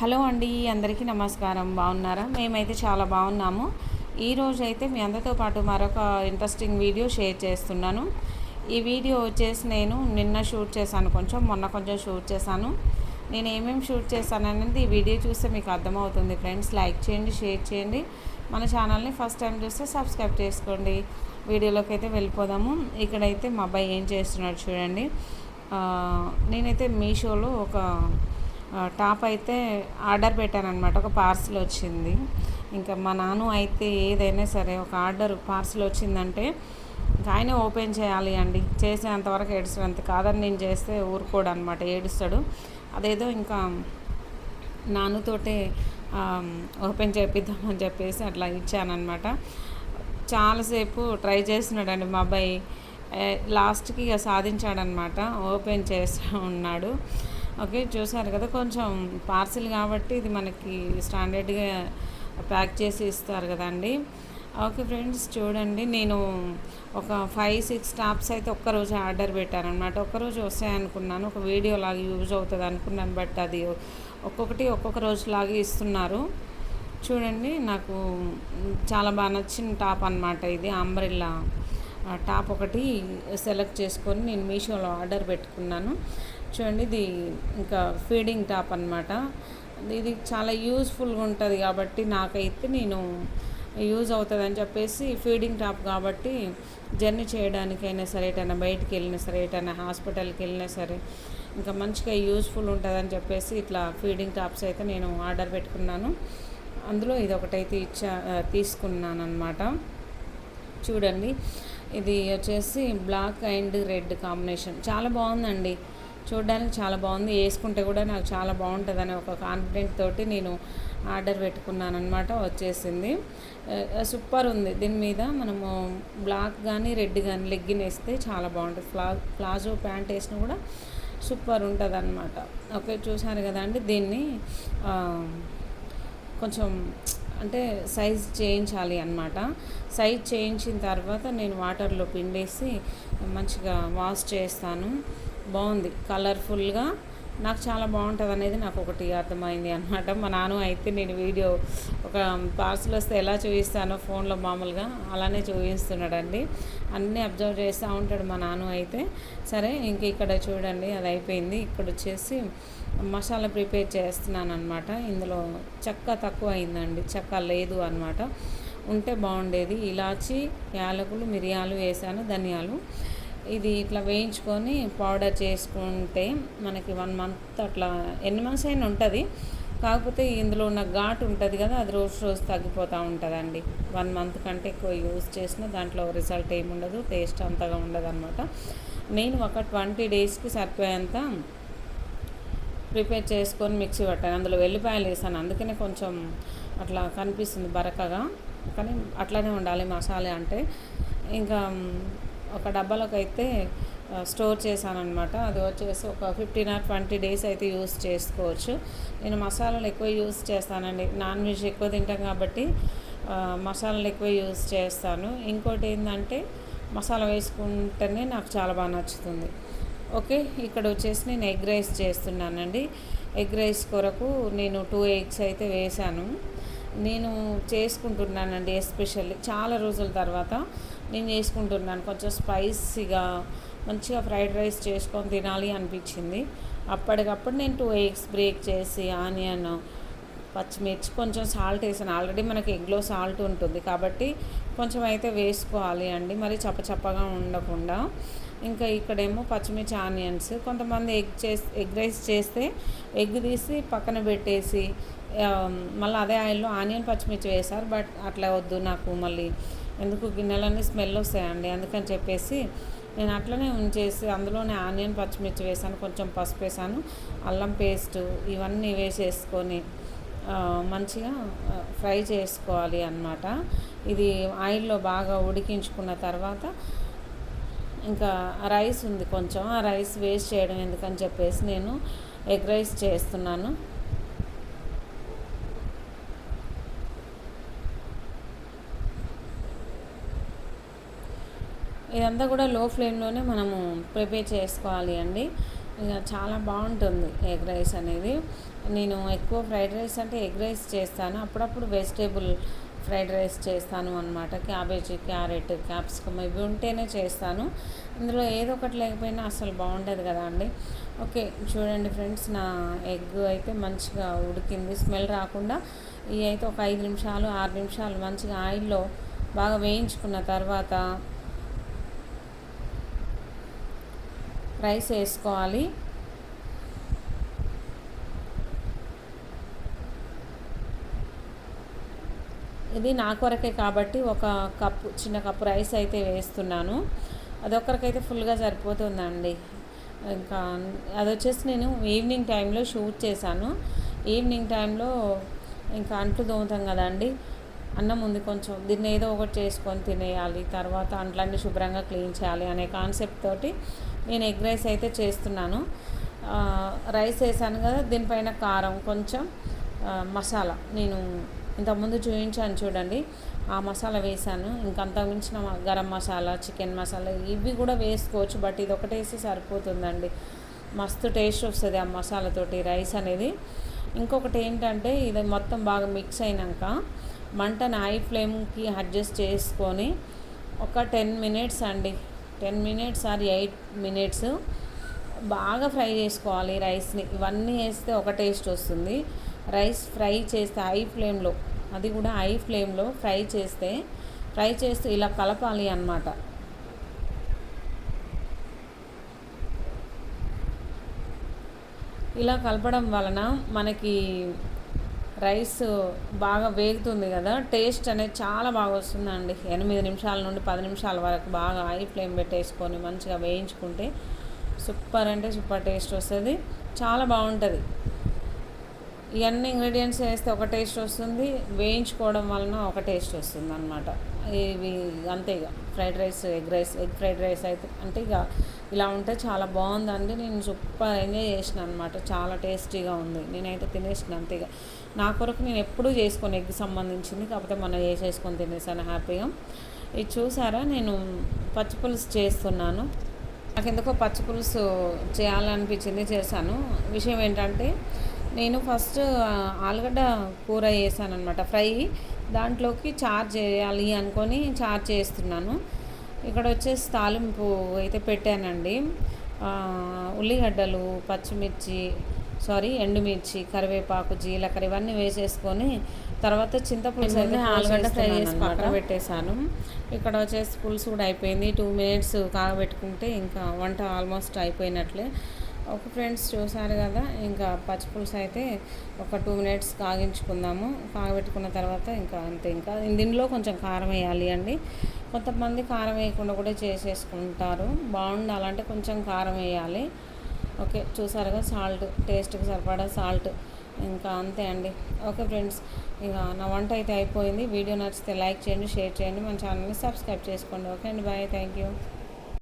Hello అండి అందరికీ నమస్కారం. బాగున్నారా? మేమైతే చాలా బాగున్నాము. ఈరోజు అయితే మీ అందరితో పాటు మరొక ఇంట్రెస్టింగ్ వీడియో షేర్ చేస్తున్నాను. ఈ వీడియో వచ్చేసి నేను నిన్న షూట్ చేశాను. కొంచెం మొన్న కొంచెం షూట్ చేశాను. నేను ఏమేమి షూట్ చేశాను అనేది ఈ వీడియో చూస్తే మీకు అర్థమవుతుంది ఫ్రెండ్స్ లైక్ చేయండి షేర్ చేయండి. మన ఛానల్ని ఫస్ట్ టైం చూస్తే సబ్స్క్రైబ్ చేసుకోండి. వీడియోలోకి అయితే వెళ్ళిపోదాము. ఇక్కడైతే మా అబ్బాయి ఏం చేస్తున్నాడు చూడండి. నేనైతే మీషోలో ఒక టాప్ అయితే ఆర్డర్ పెట్టాను అనమాట ఒక పార్సిల్ వచ్చింది. ఇంకా మా నాన్న అయితే ఏదైనా సరే ఒక ఆర్డర్ పార్సిల్ వచ్చిందంటే ఇంకా ఆయనే ఓపెన్ చేయాలి అండి. చేసేంతవరకు ఏడుస్తాడు కాదని నేను చేస్తే ఊరుకోడు అనమాట ఏడుస్తాడు. అదేదో ఇంకా నాన్నతోటే ఓపెన్ చేపిద్దామని చెప్పేసి అట్లా ఇచ్చానమాట చాలాసేపు ట్రై చేస్తున్నాడండి మా అబ్బాయి. లాస్ట్కి ఇక సాధించాడనమాట ఓపెన్ చేస్తూ ఉన్నాడు. ఓకే చూసారు కదా కొంచెం పార్సిల్ కాబట్టి ఇది మనకి స్టాండర్డ్గా ప్యాక్ చేసి ఇస్తారు కదండి. ఓకే ఫ్రెండ్స్ చూడండి నేను ఒక ఫైవ్ సిక్స్ టాప్స్ అయితే ఒక్కరోజు ఆర్డర్ పెట్టాను అనమాట ఒక్కరోజు వస్తాయనుకున్నాను ఒక వీడియో లాగా యూజ్ అవుతుంది అనుకున్నాను బట్ అది ఒక్కొక్కటి ఒక్కొక్క రోజు లాగా ఇస్తున్నారు. చూడండి నాకు చాలా బాగా నచ్చిన టాప్ అనమాట ఇది అంబ్రిల్లా. టాప్ ఒకటి సెలెక్ట్ చేసుకొని నేను మీషోలో ఆర్డర్ పెట్టుకున్నాను. చూడండి ఇది ఇంకా ఫీడింగ్ టాప్ అనమాట ఇది చాలా యూస్ఫుల్గా ఉంటుంది కాబట్టి నాకైతే నేను యూజ్ అవుతుంది అని చెప్పేసి ఫీడింగ్ టాప్ కాబట్టి జర్నీ చేయడానికైనా సరే ఎటైనా బయటికి వెళ్ళినా సరే ఎటైనా హాస్పిటల్కి వెళ్ళినా సరే ఇంకా మంచిగా యూస్ఫుల్ ఉంటుందని చెప్పేసి ఇట్లా ఫీడింగ్ టాప్స్ అయితే నేను ఆర్డర్ పెట్టుకున్నాను. అందులో ఇది ఒకటైతే ఇచ్చా తీసుకున్నాను అనమాట చూడండి ఇది వచ్చేసి బ్లాక్ అండ్ రెడ్ కాంబినేషన్. చాలా బాగుందండి. చూడడానికి చాలా బాగుంది. వేసుకుంటే కూడా నాకు చాలా బాగుంటుంది అనే ఒక కాన్ఫిడెంట్ తోటి నేను ఆర్డర్ పెట్టుకున్నాను అనమాట వచ్చేసింది సూపర్ ఉంది. దీని మీద మనము బ్లాక్ కానీ రెడ్ కానీ లెగ్గిన్ వేస్తే చాలా బాగుంటుంది. ప్లా ప్లాజో ప్యాంట్ వేసినా కూడా సూపర్ ఉంటుంది అనమాట ఓకే చూసారు కదా అండి. దీన్ని కొంచెం అంటే సైజ్ చేయించాలి అనమాట సైజ్ చేయించిన తర్వాత నేను వాటర్లో పిండేసి మంచిగా వాష్ చేస్తాను. బాగుంది. కలర్ఫుల్గా నాకు చాలా బాగుంటుంది అనేది నాకు ఒకటి అర్థమైంది అనమాట మా నాన్న అయితే నేను వీడియో ఒక పార్సల్ వస్తే ఎలా చూపిస్తానో ఫోన్లో మామూలుగా అలానే చూపిస్తున్నాడండి. అన్నీ అబ్జర్వ్ చేస్తూ ఉంటాడు మా నాన్న అయితే. సరే ఇంక ఇక్కడ చూడండి అది అయిపోయింది. ఇక్కడ వచ్చేసి మసాలా ప్రిపేర్ చేస్తున్నాను అనమాట ఇందులో చెక్క తక్కువ అయిందండి చెక్క లేదు అనమాట ఉంటే బాగుండేది. ఇలాచి యాలకులు మిరియాలు వేసాను ధనియాలు. ఇది ఇట్లా వేయించుకొని పౌడర్ చేసుకుంటే మనకి వన్ మంత్ అట్లా ఎన్ని మంత్స్ అయినా ఉంటుంది. కాకపోతే ఇందులో ఉన్న ఘాటు ఉంటుంది కదా అది రోజు రోజు తగ్గిపోతూ ఉంటుందండి. వన్ మంత్ కంటే ఎక్కువ యూజ్ చేసిన దాంట్లో రిజల్ట్ ఏమి ఉండదు టేస్ట్ అంతగా ఉండదు అనమాట నేను ఒక ట్వంటీ డేస్కి సరిపోయేంత ప్రిపేర్ చేసుకొని మిక్సీ పట్టాను. అందులో వెల్లిపాయలు వేసాను. అందుకనే కొంచెం అట్లా కనిపిస్తుంది బరకగా. కానీ అట్లానే ఉండాలి మసాలా అంటే. ఇంకా ఒక డబ్బాలోకి అయితే స్టోర్ చేశానమాట అది వచ్చేసి ఒక ఫిఫ్టీన్ ఆర్ ట్వంటీ డేస్ అయితే యూస్ చేసుకోవచ్చు. నేను మసాలాలు ఎక్కువ యూస్ చేస్తానండి. నాన్ వెజ్ ఎక్కువ తింటాం కాబట్టి మసాలాలు ఎక్కువ యూస్ చేస్తాను. ఇంకోటి ఏంటంటే మసాలా వేసుకుంటేనే నాకు చాలా బాగా నచ్చుతుంది. ఓకే ఇక్కడ వచ్చేసి నేను ఎగ్ రైస్ చేస్తున్నానండి. ఎగ్ రైస్ కొరకు నేను టూ ఎగ్స్ అయితే వేశాను. నేను చేసుకుంటున్నానండి ఎస్పెషల్లీ చాలా రోజుల తర్వాత. నేను చేసుకుంటున్నాను. కొంచెం స్పైసీగా మంచిగా ఫ్రైడ్ రైస్ చేసుకొని తినాలి అనిపించింది. అప్పటికప్పుడు నేను టూ ఎగ్స్ బ్రేక్ చేసి ఆనియన్ పచ్చిమిర్చి కొంచెం సాల్ట్ వేసాను. ఆల్రెడీ మనకి ఎగ్లో సాల్ట్ ఉంటుంది కాబట్టి కొంచెం అయితే వేసుకోవాలి అండి. మరి చప్పచప్పగా ఉండకుండా. ఇంకా ఇక్కడేమో పచ్చిమిర్చి ఆనియన్స్ కొంతమంది ఎగ్ చేసి ఎగ్ రైస్ చేస్తే ఎగ్ తీసి పక్కన పెట్టేసి మళ్ళీ అదే ఆయిల్లో ఆనియన్ పచ్చిమిర్చి వేశారు బట్ అట్లా వద్దు నాకు మళ్ళీ ఎందుకు గిన్నెలన్నీ స్మెల్ వస్తాయండి? అందుకని చెప్పేసి నేను అట్లనే ఉంచేసి అందులోనే ఆనియన్ పచ్చిమిర్చి వేసాను కొంచెం పసుపు వేసాను అల్లం పేస్ట్ ఇవన్నీ వేసేసుకొని మంచిగా ఫ్రై చేసుకోవాలి అన్నమాట. ఇది ఆయిల్లో బాగా ఉడికించుకున్న తర్వాత ఇంకా రైస్ ఉంది కొంచెం. ఆ రైస్ వేస్ట్ చేయడం ఎందుకని చెప్పేసి నేను ఎగ్ రైస్ చేస్తున్నాను. ఇదంతా కూడా లో ఫ్లేమ్లోనే మనము ప్రిపేర్ చేసుకోవాలి అండి. ఇక చాలా బాగుంటుంది ఎగ్ రైస్ అనేది. నేను ఎక్కువ ఫ్రైడ్ రైస్ అంటే ఎగ్ రైస్ చేస్తాను. అప్పుడప్పుడు వెజిటేబుల్ ఫ్రైడ్ రైస్ చేస్తాను అనమాట క్యాబేజీ క్యారెట్ క్యాప్సికమ్ ఇవి ఉంటేనే చేస్తాను. ఇందులో ఏదో ఒకటి లేకపోయినా అసలు బాగుండదు కదా అండి. ఓకే చూడండి ఫ్రెండ్స్ నా ఎగ్ అయితే మంచిగా ఉడికింది. స్మెల్ రాకుండా ఇవి అయితే ఒక ఐదు నిమిషాలు ఆరు నిమిషాలు మంచిగా ఆయిల్లో బాగా వేయించుకున్న తర్వాత రైస్ వేసుకోవాలి. ఇది నా కొరకే కాబట్టి ఒక కప్పు చిన్న కప్పు రైస్ అయితే వేస్తున్నాను. అదొక్కరికైతే ఫుల్గా సరిపోతుందండి. ఇంకా అది వచ్చేసి నేను ఈవినింగ్ టైంలో షూట్ చేశాను. ఈవినింగ్ టైంలో ఇంకా అంట్లు దోముతాం కదండి. అన్నం ఉంది కొంచెం. దీన్ని ఏదో ఒకటి చేసుకొని తినేయాలి. తర్వాత అంట్లన్నీ శుభ్రంగా క్లీన్ చేయాలి అనే కాన్సెప్ట్ తోటి నేను ఎగ్ రైస్ అయితే చేస్తున్నాను. రైస్ వేసాను కదా దీనిపైన కారం కొంచెం మసాలా. నేను ఇంతకుముందు చూపించాను చూడండి. ఆ మసాలా వేసాను ఇంకంత మించిన గరం మసాలా చికెన్ మసాలా ఇవి కూడా వేసుకోవచ్చు బట్ ఇది ఒకటి వేసి సరిపోతుందండి. మస్తు టేస్ట్ వస్తుంది ఆ మసాలాతోటి రైస్ అనేది. ఇంకొకటి ఏంటంటే ఇది మొత్తం బాగా మిక్స్ అయినాక మంటను హై ఫ్లేమ్కి అడ్జస్ట్ చేసుకొని ఒక టెన్ మినిట్స్ అండి. Ten minutes or eight minutes బాగా ఫ్రై చేసుకోవాలి రైస్ని. ఇవన్నీ వేస్తే ఒక టేస్ట్ వస్తుంది. రైస్ ఫ్రై చేస్తే హై ఫ్లేమ్లో అది కూడా హై ఫ్లేమ్లో ఫ్రై చేస్తే ఫ్రై చేస్తూ ఇలా కలపాలి అన్నమాట. ఇలా కలపడం వలన మనకి రైస్ బాగా వేగుతుంది కదా టేస్ట్ అనేది చాలా బాగా వస్తుందండి. ఎనిమిది నిమిషాల నుండి పది నిమిషాల వరకు బాగా హై ఫ్లేమ్ పెట్టేసుకొని మంచిగా వేయించుకుంటే సూపర్ అంటే సూపర్ టేస్ట్ వస్తుంది. చాలా బాగుంటుంది. ఇవన్నీ ఇంగ్రీడియంట్స్ వేస్తే ఒక టేస్ట్ వస్తుంది వేయించుకోవడం వలన ఒక టేస్ట్ వస్తుంది అనమాట ఇవి అంతే ఇక. Fried rice egg rice egg fried rice అయితే అంటే ఇక ఇలా ఉంటే చాలా బాగుందండి. నేను సూపర్ ఎంజాయ్ చేసిన అనమాట చాలా టేస్టీగా ఉంది. నేనైతే తినేసిన అంతే ఇక. నా కొరకు నేను ఎప్పుడూ చేసుకుని ఎగ్ సంబంధించింది కాకపోతే మనం చేసేసుకొని తినేసాను హ్యాపీగా ఇది చూసారా? నేను పచ్చి పులుసు చేస్తున్నాను. నాకు ఎందుకో పచ్చి పులుసు చేయాలనిపించింది చేశాను. విషయం ఏంటంటే నేను ఫస్ట్ ఆలుగడ్డ కూర చేశాను అనమాట ఫ్రై. దాంట్లోకి చార్జ్ చేయాలి అనుకొని చార్జ్ చేస్తున్నాను. ఇక్కడ వచ్చేసి తాలింపు అయితే పెట్టానండి. ఉల్లిగడ్డలు పచ్చిమిర్చి సారీ ఎండుమిర్చి కరివేపాకు జీలకర్ర ఇవన్నీ వేసేసుకొని తర్వాత చింతపులుసు అయితే ఆలుగడ్డ ఫ్రై చేసి పక్కన పెట్టేశాను. ఇక్కడ వచ్చేసి పులుసు కూడా అయిపోయింది. టూ మినిట్స్ కాగబెట్టుకుంటే ఇంకా వంట ఆల్మోస్ట్ అయిపోయినట్లే. ఒక ఫ్రెండ్స్ చూసారు కదా ఇంకా పచ్చిపులుసు అయితే ఒక టూ మినిట్స్ కాగించుకుందాము. కాగబెట్టుకున్న తర్వాత ఇంకా అంతే. ఇంకా దీనిలో కొంచెం కారం వేయాలి అండి. కొంతమంది కారం వేయకుండా కూడా చేసేసుకుంటారు. బాగుండాలంటే కొంచెం కారం వేయాలి. ఓకే చూసారుగా? సాల్ట్ టేస్ట్కి సరిపడా సాల్ట్. ఇంకా అంతే అండి. ఓకే ఫ్రెండ్స్ ఇక నా వంట అయితే అయిపోయింది. వీడియో నచ్చితే లైక్ చేయండి షేర్ చేయండి. మన ఛానల్ని సబ్స్క్రైబ్ చేసుకోండి. ఓకే అండి బాయ్. Thank you.